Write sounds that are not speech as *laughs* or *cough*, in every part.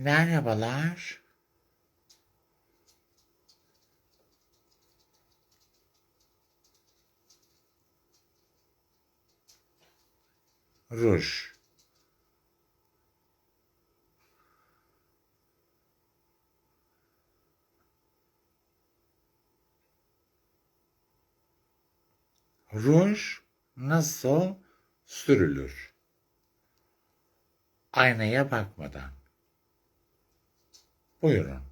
Merhabalar. Ruj. Ruj nasıl sürülür? Aynaya bakmadan. Buyurun.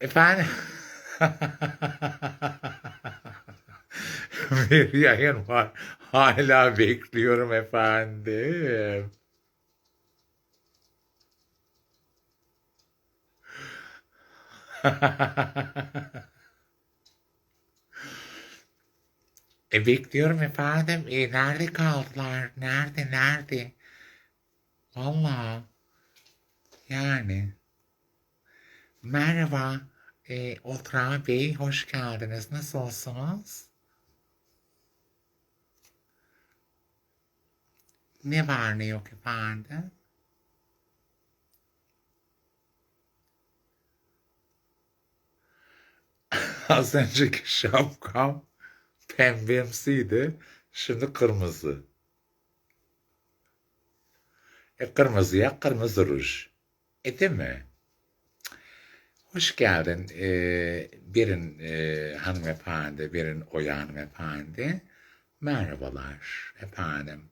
Efendim? *laughs* Bir yayın var. Hala bekliyorum efendim. *laughs* E bekliyorum efendim. E nerede kaldılar? Nerede? Nerede? Vallahi yani. Merhaba. E, Otra Bey hoş geldiniz. Nasılsınız? Ne var ne yok efendim? *laughs* Az önceki şapkam pembemsiydi. Şimdi kırmızı. E kırmızıya kırmızı ruj. E değil mi? Hoş geldin. Ee, birin e, hanımefendi, birin oya hanımefendi. Merhabalar efendim.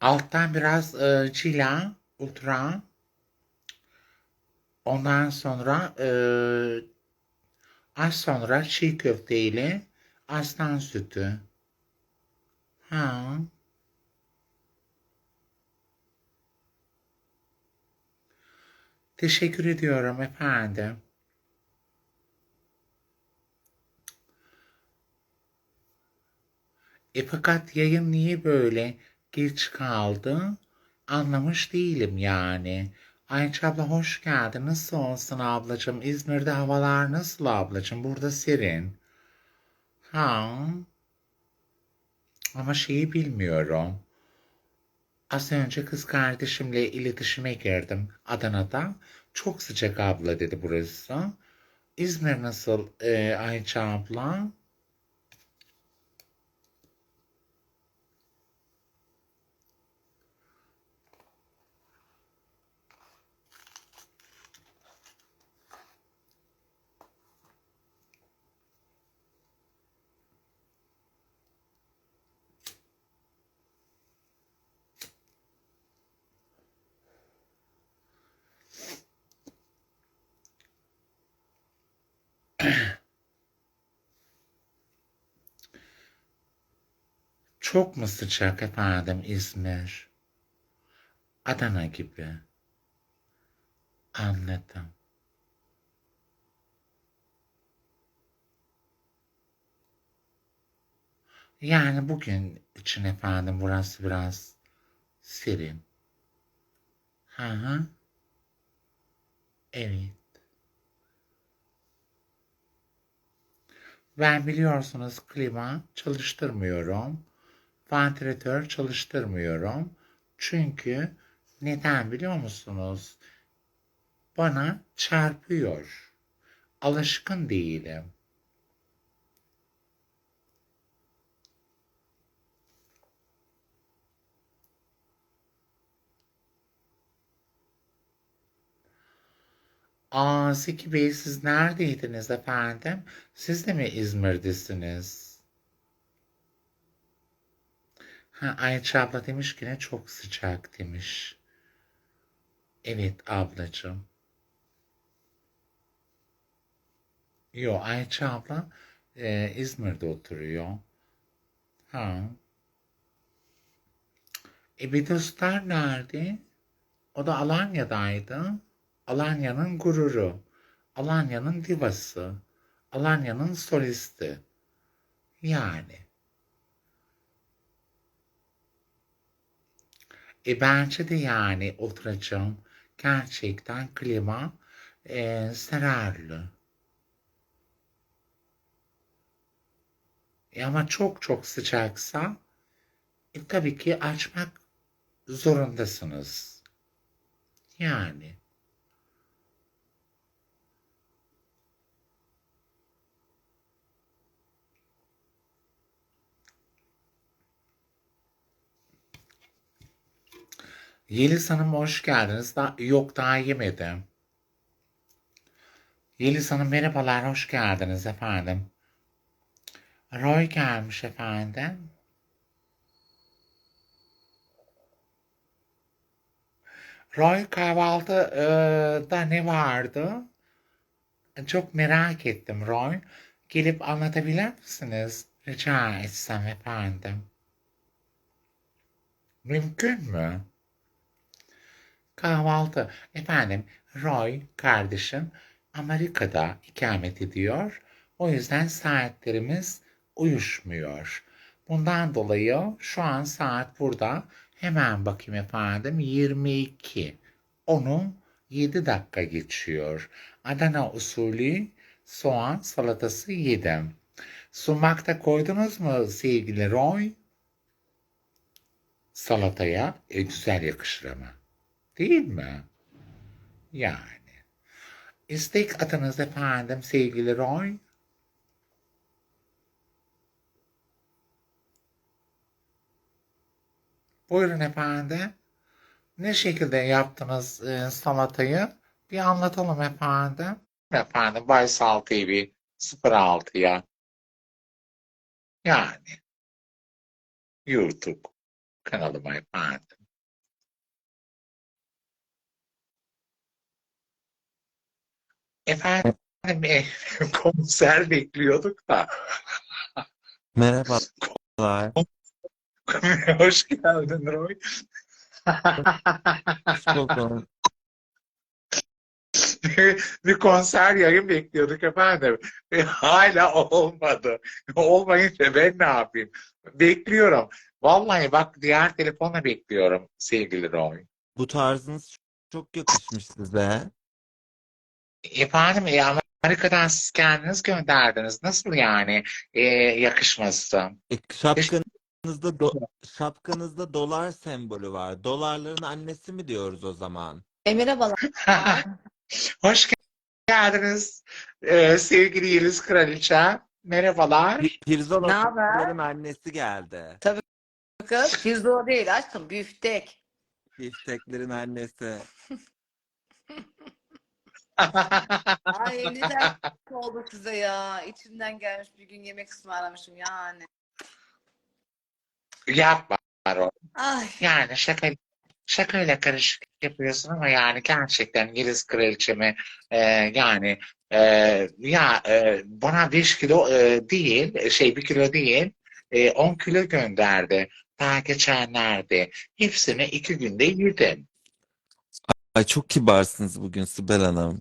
Alttan biraz e, çila, ultra. Ondan sonra e, az sonra çiğ köfte ile aslan sütü. Ha. Teşekkür ediyorum efendim. E fakat yayın niye böyle geç kaldı? Anlamış değilim yani. Ayça abla hoş geldin. Nasıl olsun ablacığım? İzmir'de havalar nasıl ablacığım? Burada serin. Ha. Ama şeyi bilmiyorum. Az önce kız kardeşimle iletişime girdim Adana'da. Çok sıcak abla dedi burası. İzmir nasıl e, Ayça abla? Çok mu sıcak efendim İzmir? Adana gibi. Anladım. Yani bugün için efendim burası biraz serin. Hı hı. Evet. Ben biliyorsunuz klima çalıştırmıyorum. Vantilatör çalıştırmıyorum. Çünkü neden biliyor musunuz? Bana çarpıyor. Alışkın değilim. Aa, Zeki Bey siz neredeydiniz efendim? Siz de mi İzmir'desiniz? Ha, Ayça abla demiş ki ne çok sıcak demiş. Evet ablacığım. Yo Ayça abla e, İzmir'de oturuyor. Ha. E Bedostar nerede? O da Alanya'daydı. Alanya'nın gururu. Alanya'nın divası. Alanya'nın solisti. Yani. E bence de yani oturacağım. Gerçekten klima e, zararlı. E ama çok çok sıcaksa e, tabii ki açmak zorundasınız. Yani. Yeliz Hanım hoş geldiniz. Da yok daha yemedim. Yeliz Hanım merhabalar hoş geldiniz efendim. Roy gelmiş efendim. Roy kahvaltıda ne vardı? Çok merak ettim Roy. Gelip anlatabilir misiniz? Rica etsem efendim. Mümkün mü? Kahvaltı. Efendim, Roy kardeşim Amerika'da ikamet ediyor. O yüzden saatlerimiz uyuşmuyor. Bundan dolayı şu an saat burada. Hemen bakayım efendim 22. Onun 7 dakika geçiyor. Adana usulü soğan salatası yedim. Sumak da koydunuz mu sevgili Roy? Salataya e, güzel yakışır ama. Değil mi? Yani. İstek atınız efendim sevgili Roy. Buyurun efendim. Ne şekilde yaptınız e, salatayı? Bir anlatalım efendim. Efendim Baysal TV 06'ya. Yani. YouTube kanalıma efendim. Efendim e, *laughs* konser bekliyorduk da. *laughs* Merhabalar. *laughs* Hoş geldin Roy. Buldum. bir konser yayın bekliyorduk efendim. E, Hala olmadı. Olmayınca ben ne yapayım? Bekliyorum. Vallahi bak diğer telefonla bekliyorum sevgili Roy. Bu tarzınız çok yakışmış size. Efendim e, Amerika'dan siz kendiniz gönderdiniz. Nasıl yani e, yakışması? E, şapkanızda do- şapkanızda dolar sembolü var. Dolarların annesi mi diyoruz o zaman? E, merhabalar. *laughs* Hoş geldiniz e, sevgili Yeliz Kraliçe. Merhabalar. Pi- Pirzola Ne haber? çocukların annesi geldi. Kız pirzola değil aşkım büftek. Bifteklerin annesi. *laughs* Ay *laughs* ne dert oldu size ya. İçimden gelmiş bir gün yemek ısmarlamışım yani. Yapma Roy. Ay Yani şaka şakayla karışık yapıyorsun ama yani gerçekten Yeliz kraliçemi e, yani e, ya e, bana 5 kilo e, değil şey 1 kilo değil e, 10 kilo gönderdi daha geçenlerde. Hepsini iki günde yedim. Ay çok kibarsınız bugün Sibel Hanım.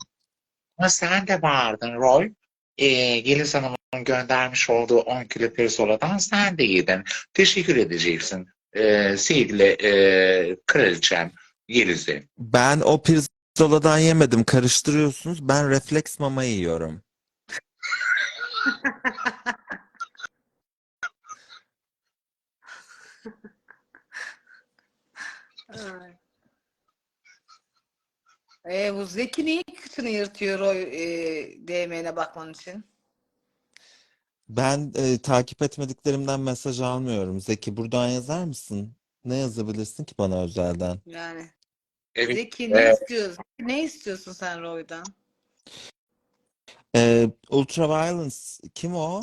Ama sen de vardın Roy. E, Yeliz Hanım'ın göndermiş olduğu 10 kilo pirzoladan sen de yedin. Teşekkür edeceksin e, sevgili e, kraliçem Yeliz'e. Ben o pirzoladan yemedim. Karıştırıyorsunuz. Ben refleks mama yiyorum. *laughs* Ay. E, bu Zeki niye kıçını yırtıyor o e, DM'ne bakman için? Ben e, takip etmediklerimden mesaj almıyorum. Zeki buradan yazar mısın? Ne yazabilirsin ki bana özelden? Yani Evet, Zeki ne Evet. istiyorsun? Ne istiyorsun sen Roy'dan? Ee, Ultraviolence kim o?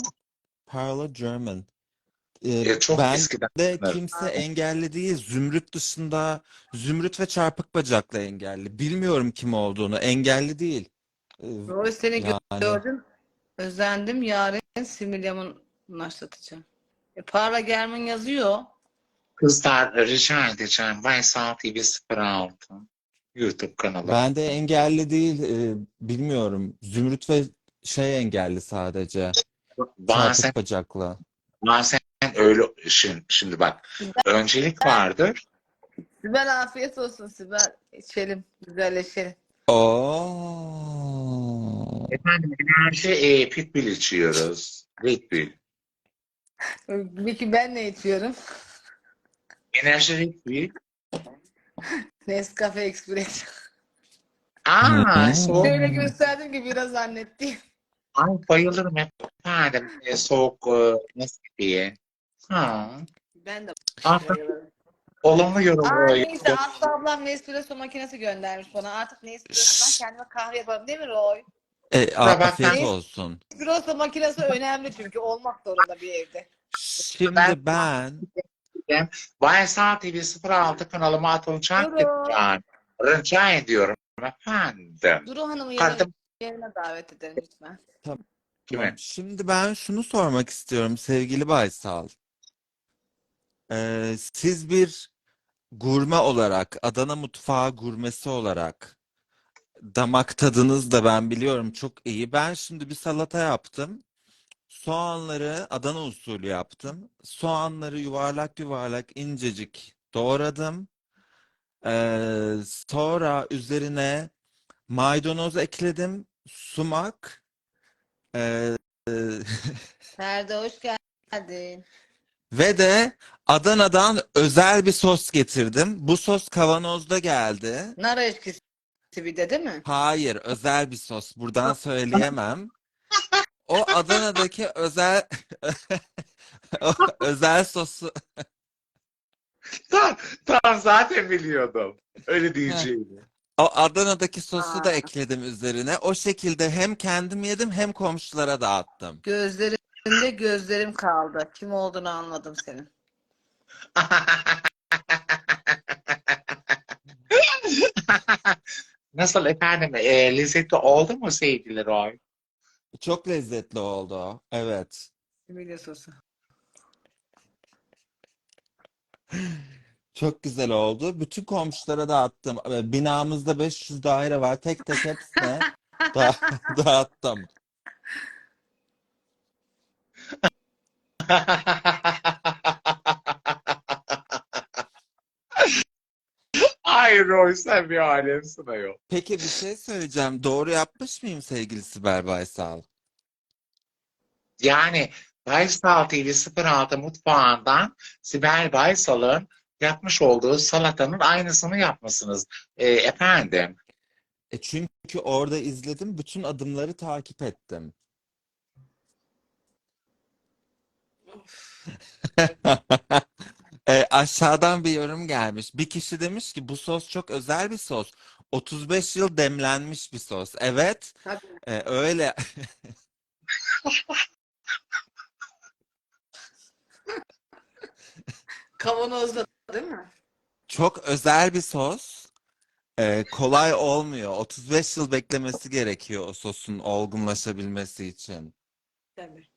Parla German. E, çok ben eskiden. de kimse engelli değil. Zümrüt dışında Zümrüt ve çarpık bacaklı engelli. Bilmiyorum kim olduğunu. Engelli değil. Ee, Roy seni yani gördüm. Özendim. Yarın Similyam'ın başlatacağım. E, Parla German yazıyor. Kızlar rica edeceğim. Baysal TV 06 YouTube kanalı. ben de engelli değil. Ee, bilmiyorum. Zümrüt ve şey engelli sadece. Bazen Çarpık bacaklı. bazen öyle şimdi, şimdi bak öncelik vardır. Sibel afiyet olsun Sibel. İçelim, güzelleşelim. Oo. Efendim enerji e, pitbull içiyoruz. Red Bull. Peki ben ne içiyorum? Enerji Red Bull. Nescafe Express. Aa, Hı. soğuk. Şöyle gösterdim ki biraz zannettim. Ay bayılırım efendim. E, soğuk e, diye. Ha. Ben de Artık olumlu. Aa, neyse Aslı ablam Nespresso makinesi göndermiş bana. Artık Nespresso'dan kendime kahve yaparım değil mi Roy? E, afiyet ben- olsun. Nespresso makinesi önemli çünkü olmak zorunda bir evde. Şimdi Ben- ben Baysal TV 06 kanalıma atılacak lütfen. Rica ediyorum efendim. Duru Hanım'ı Kartım yerine, davet edelim lütfen. kime? Tamam. Şimdi ben şunu sormak istiyorum sevgili Baysal. Siz bir gurme olarak, Adana mutfağı gurmesi olarak damak tadınız da ben biliyorum çok iyi. Ben şimdi bir salata yaptım. Soğanları Adana usulü yaptım. Soğanları yuvarlak yuvarlak incecik doğradım. Ee, sonra üzerine maydanoz ekledim, sumak. Ee, *laughs* Ferdi hoş geldin. Ve de Adana'dan özel bir sos getirdim. Bu sos kavanozda geldi. Nar eşkisi bir de değil mi? Hayır, özel bir sos. Buradan *laughs* söyleyemem. O Adana'daki özel *laughs* o özel sosu *laughs* Tamam, tamam zaten biliyordum. Öyle diyeceğini. o Adana'daki sosu da ekledim üzerine. O şekilde hem kendim yedim hem komşulara dağıttım. Gözlerinde gözlerim kaldı. Kim olduğunu anladım senin. *laughs* Nasıl efendim? E, lezzetli oldu mu sevgili Roy? Çok lezzetli oldu. Evet. Similya sosu. Çok güzel oldu. Bütün komşulara dağıttım. Binamızda 500 daire var. Tek tek hepsine *laughs* da dağıttım. Ay Roy sen bir alemsin ayol. Peki bir şey söyleyeceğim. Doğru yapmış mıyım sevgili Sibel Baysal? Yani Baysal TV 06 mutfağından Sibel Baysal'ın yapmış olduğu salatanın aynısını yapmışsınız. E, efendim. E çünkü orada izledim. Bütün adımları takip ettim. *laughs* E, aşağıdan bir yorum gelmiş. Bir kişi demiş ki bu sos çok özel bir sos. 35 yıl demlenmiş bir sos. Evet, Tabii. e, öyle. *laughs* Kavanozda değil mi? Çok özel bir sos. Ee, kolay olmuyor. 35 yıl beklemesi gerekiyor o sosun olgunlaşabilmesi için. Tabii.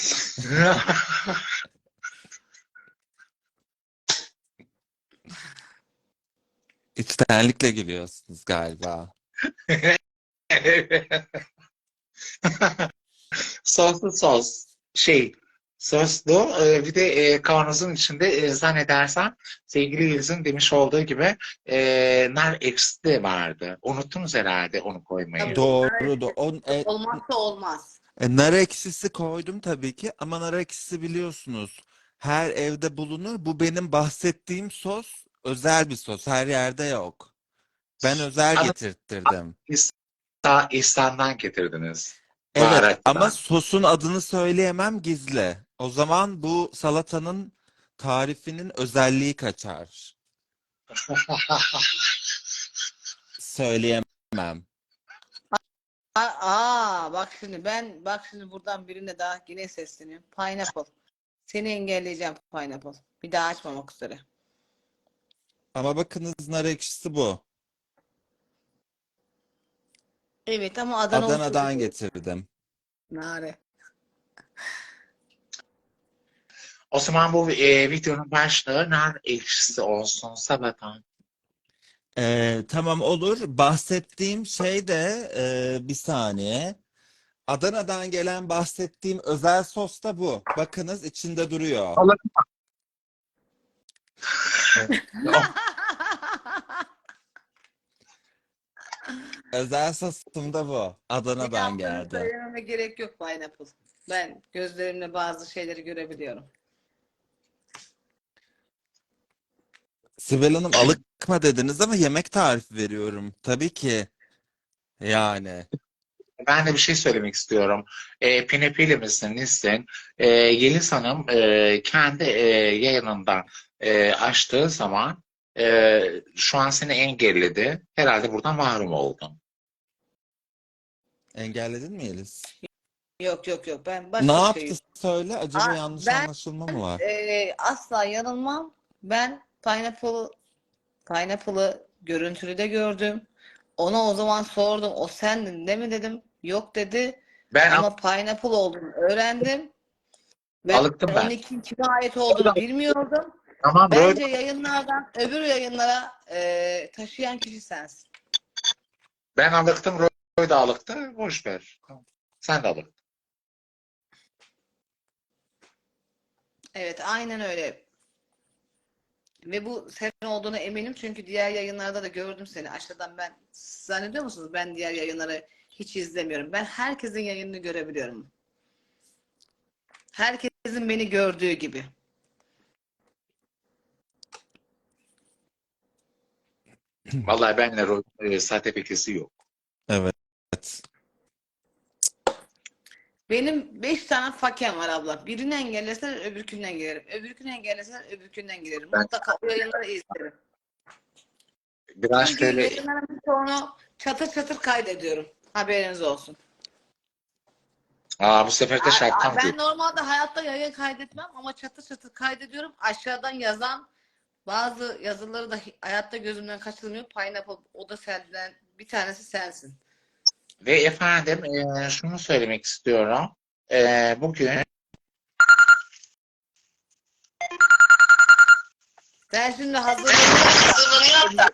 *laughs* İçtenlikle gülüyorsunuz galiba. *laughs* Soslu sos. Şey, soslu. e, bir de e, kavanozun içinde e, zannedersem sevgili Yeliz'in demiş olduğu gibi e, nar ekşisi de vardı. Unuttunuz herhalde onu koymayı. Doğru. Do o, e, Olmazsa olmaz. E, nar ekşisi koydum tabii ki ama nar ekşisi biliyorsunuz her evde bulunur. Bu benim bahsettiğim sos özel bir sos. Her yerde yok. Ben özel Ama- getirttirdim. Ta İhsan'dan getirdiniz. Evet Baharattan. ama sosun adını söyleyemem gizli. O zaman bu salatanın tarifinin özelliği kaçar. *laughs* Söyleyemem. Aa, bak şimdi ben bak şimdi buradan birine daha yine sesleniyorum. Pineapple. Seni engelleyeceğim Pineapple. Bir daha açmamak üzere. Ama bakınız nar ekşisi bu. Evet ama Adana Adana'dan getirdim. Nare. O zaman bu e, videonun başlığı nar ekşisi olsun salatan. Ee, tamam olur. Bahsettiğim şey de e, bir saniye. Adana'dan gelen bahsettiğim özel sos da bu. Bakınız içinde duruyor. *laughs* Özel sosum da bu. Adana'dan Yaptığını geldi. Söylememe gerek yok pineapple. Ben gözlerimle bazı şeyleri görebiliyorum. Sibel Hanım alıkma dediniz ama yemek tarifi veriyorum. Tabii ki. Yani. Ben de bir şey söylemek istiyorum. E, Pinepilimizin Nisrin, e, Yeliz Hanım e, kendi e, yayınında e, açtığı zaman e, şu an seni engelledi. Herhalde buradan mahrum oldun. Engelledin mi Yeliz? Yok yok yok ben Ne başka yaptı şey. söyle? Acaba Aa, yanlış ben- anlaşılma mı var? Ee, asla yanılmam. Ben pineapple pineapple'ı görüntülü de gördüm. Ona o zaman sordum. O sendin değil mi dedim. Yok dedi. Ben Ama pineapple olduğunu öğrendim. Ben Alıktım ben. 12 kime ait olduğunu bilmiyordum. tamam böyle Bence yayınlardan öbür yayınlara e, taşıyan kişi sensin. ben alıktım, Roy da alıktı. Boş ver. Sen de alıktın. Evet, aynen öyle. Ve bu senin olduğuna eminim çünkü diğer yayınlarda da gördüm seni. Aşağıdan ben zannediyor musunuz ben diğer yayınları hiç izlemiyorum. Ben herkesin yayınını görebiliyorum. Herkesin beni gördüğü gibi. Vallahi benimle Roy e, sahte pekesi yok. Evet. Benim beş tane fakem var abla. Birini engelleseler öbürkünden girerim. Öbürkünü engelleseler öbürkünden girerim. Ben- Mutlaka o yayınları izlerim. Biraz Çünkü şöyle yayınlarımın çoğunu çatır çatır kaydediyorum. Haberiniz olsun. Aa, bu sefer de şapkam Ben normalde hayatta yayın kaydetmem ama çatır çatır kaydediyorum. Aşağıdan yazan bazı yazıları da hi- hayatta gözümden kaçırmıyor. Pineapple o da senden bir tanesi sensin. Ve efendim e, şunu söylemek istiyorum. E, bugün Ben şimdi hazırlanıyorum da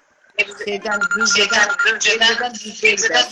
şeyden Düzce'den Düzce'den Düzce'ye gidelim.